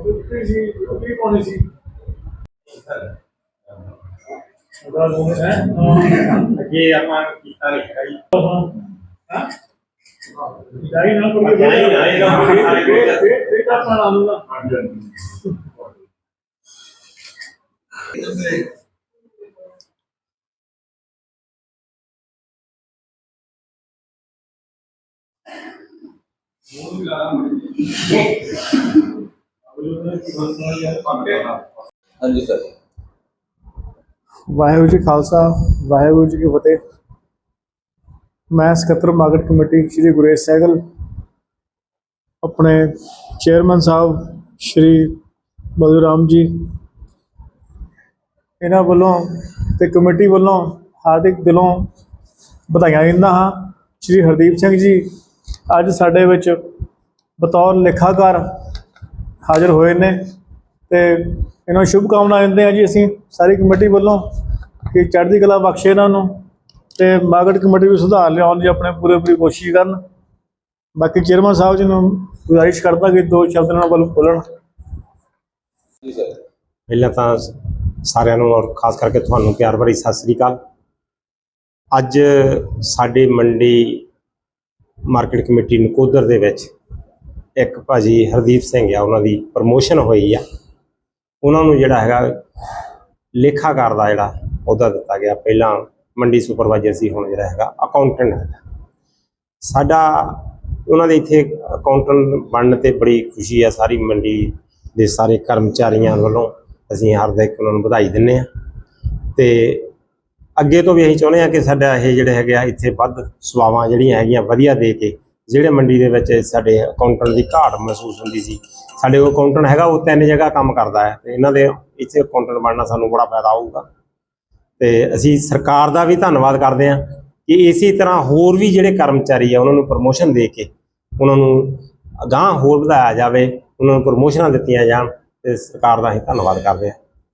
ਰੋਟੀ ਸੀ ਰੋਟੀ ਪਾਉਣੀ ਸੀ ਅਗਰ ਉਹ ਹੈ ਅੱਗੇ ਆਪਾਂ ਕੀਤਾ ਨਹੀਂ ਹੈਗਾ ਜੀ ਹਾਂ ਜਾਈ ਨਾ ਕੋਈ ਜਾਈ ਨਾ, ਇਹ ਨਾ ਕੋਈ ਸਾਰੇ ਕੋਈ- ਇਹ ਤਾਂ ਪਣਾ ਲੂਗਾ ਹਾਂਜੀ ਸਰ। ਵਾਹਿਗੁਰੂ ਜੀ ਖਾਲਸਾ, ਵਾਹਿਗੁਰੂ ਜੀ ਕੀ ਫਤਿਹ। ਮੈਂ ਸਕੱਤਰ ਮਾਰਕੀਟ ਕਮੇਟੀ ਸ਼੍ਰੀ ਗੁਰੇਸ਼ ਸਹਿਗਲ, ਆਪਣੇ ਚੇਅਰਮੈਨ ਸਾਹਿਬ ਸ਼੍ਰੀ ਬਲਰਾਮ ਜੀ। ਇਹਨਾਂ ਵੱਲੋਂ ਤੇ ਕਮੇਟੀ ਵੱਲੋਂ ਹਾਰਦਿਕ ਦਿਲੋਂ ਵਧਾਈਆਂ ਦਿੰਦਾ ਹਾਂ ਸ਼੍ਰੀ ਹਰਦੀਪ ਸਿੰਘ ਜੀ। ਅੱਜ ਸਾਡੇ ਵਿੱਚ ਬਤੌਰ ਲੇਖਾਕਾਰ ਹਾਜ਼ਰ ਹੋਏ ਨੇ ਤੇ ਇਹਨਾਂ ਨੂੰ ਸ਼ੁਭ ਕਾਮਨਾ ਦਿੰਦੇ ਹਾਂ ਜੀ ਅਸੀਂ ਸਾਰੀ ਕਮੇਟੀ ਵੱਲੋਂ ਕਿ ਚੜ੍ਹਦੀ ਕਲਾ ਬਖਸ਼ੇ ਇਹਨਾਂ ਨੂੰ ਤੇ ਮਾਰਕੀਟ ਕਮੇਟੀ ਵੀ ਸੁਧਾਰ ਲਿਆਉਣ ਦੀ ਆਪਣੇ ਪੂਰੇ ਪੂਰੀ ਕੋਸ਼ਿਸ਼ ਕਰਨ। ਬਾਕੀ ਚੇਅਰਮੈਨ ਸਾਹਿਬ ਜੀ ਨੂੰ ਗੁਜ਼ਾਰਿਸ਼ ਕਰਦਾ ਕਿ ਦੋ ਸ਼ਬਦ ਇਹਨਾਂ ਵੱਲ ਬੋਲਣ। ਜੀ ਸਰ। ਪਹਿਲਾਂ ਤਾਂ ਸਾਰਿਆਂ ਨੂੰ ਔਰ ਖਾਸ ਕਰਕੇ ਤੁਹਾਨੂੰ ਪਿਆਰ ਭਰੀ ਸਤਿ ਸ੍ਰੀ ਅਕਾਲ। ਅੱਜ ਸਾਡੇ ਮੰਡੀ ਮਾਰਕੀਟ ਕਮੇਟੀ ਨਕੋਦਰ ਦੇ ਵਿੱਚ ਇੱਕ ਭਾਜੀ ਹਰਦੀਪ ਸਿੰਘ ਆ, ਉਹਨਾਂ ਦੀ ਪ੍ਰਮੋਸ਼ਨ ਹੋਈ ਆ। ਉਹਨਾਂ ਨੂੰ ਜਿਹੜਾ ਹੈਗਾ ਲੇਖਾਕਾਰ ਦਾ ਜਿਹੜਾ ਅਹੁਦਾ ਦਿੱਤਾ ਗਿਆ। ਪਹਿਲਾਂ ਮੰਡੀ ਸੁਪਰਵਾਈਜ਼ਰ ਸੀ, ਹੁਣ ਜਿਹੜਾ ਹੈਗਾ ਅਕਾਊਂਟੈਂਟ ਹੈਗਾ। ਸਾਡਾ, ਉਹਨਾਂ ਦੇ ਇੱਥੇ ਅਕਾਊਂਟੈਂਟ ਬਣਨ ਤੇ ਬੜੀ ਖੁਸ਼ੀ ਆ। ਸਾਰੀ ਮੰਡੀ ਦੇ ਸਾਰੇ ਕਰਮਚਾਰੀਆਂ ਵੱਲੋਂ ਅਸੀਂ ਹਾਰਦਿਕ ਉਹਨਾਂ ਨੂੰ ਵਧਾਈ ਦਿੰਨੇ ਆ। ਤੇ ਅੱਗੇ ਤੋਂ ਵੀ ਅਸੀਂ ਚਾਹੁੰਦੇ ਆ ਕਿ ਸਾਡਾ ਇਹ ਜਿਹੜੇ ਹੈਗੇ ਆ, ਇੱਥੇ ਵੱਧ ਸੇਵਾਵਾਂ ਜਿਹੜੀਆਂ ਹੈਗੀਆਂ, ਵਧੀਆ ਦੇ ਕੇ ਜਿਹੜੇ ਮੰਡੀ ਦੇ ਵਿੱਚ ਸਾਡੇ ਅਕਾਊਂਟੈਂਟ ਦੀ ਘਾਟ ਮਹਿਸੂਸ ਹੁੰਦੀ ਸੀ, ਸਾਡੇ ਕੋਲ ਅਕਾਊਂਟੈਂਟ ਹੈਗਾ, ਉਹ ਤਿੰਨ ਜਗ੍ਹਾ ਕੰਮ ਕਰਦਾ ਹੈ, ਤੇ ਇਹਨਾਂ ਦੇ ਇੱਥੇ ਅਕਾਊਂਟੈਂਟ ਬਣਨਾ ਸਾਨੂੰ ਬੜਾ ਫਾਇਦਾ ਹੋਊਗਾ। ਤੇ ਅਸੀਂ ਸਰਕਾਰ ਦਾ ਵੀ ਧੰਨਵਾਦ ਕਰਦੇ ਹਾਂ ਕਿ ਇਸੇ ਤਰ੍ਹਾਂ ਹੋਰ ਵੀ ਜਿਹੜੇ ਕਰਮਚਾਰੀ ਆ, ਉਹਨਾਂ ਨੂੰ ਪ੍ਰਮੋਸ਼ਨ ਦੇ ਕੇ ਉਹਨਾਂ ਨੂੰ ਅਗਾਂਹ ਹੋਰ ਵਧਾਇਆ ਜਾਵੇ, ਉਹਨਾਂ ਨੂੰ ਪ੍ਰਮੋਸ਼ਨਾਂ ਦਿੱਤੀਆਂ ਜਾਣ, ਤੇ ਸਰਕਾਰ ਦਾ ਅਸੀਂ ਧੰਨਵਾਦ ਕਰਦੇ ਹਾਂ।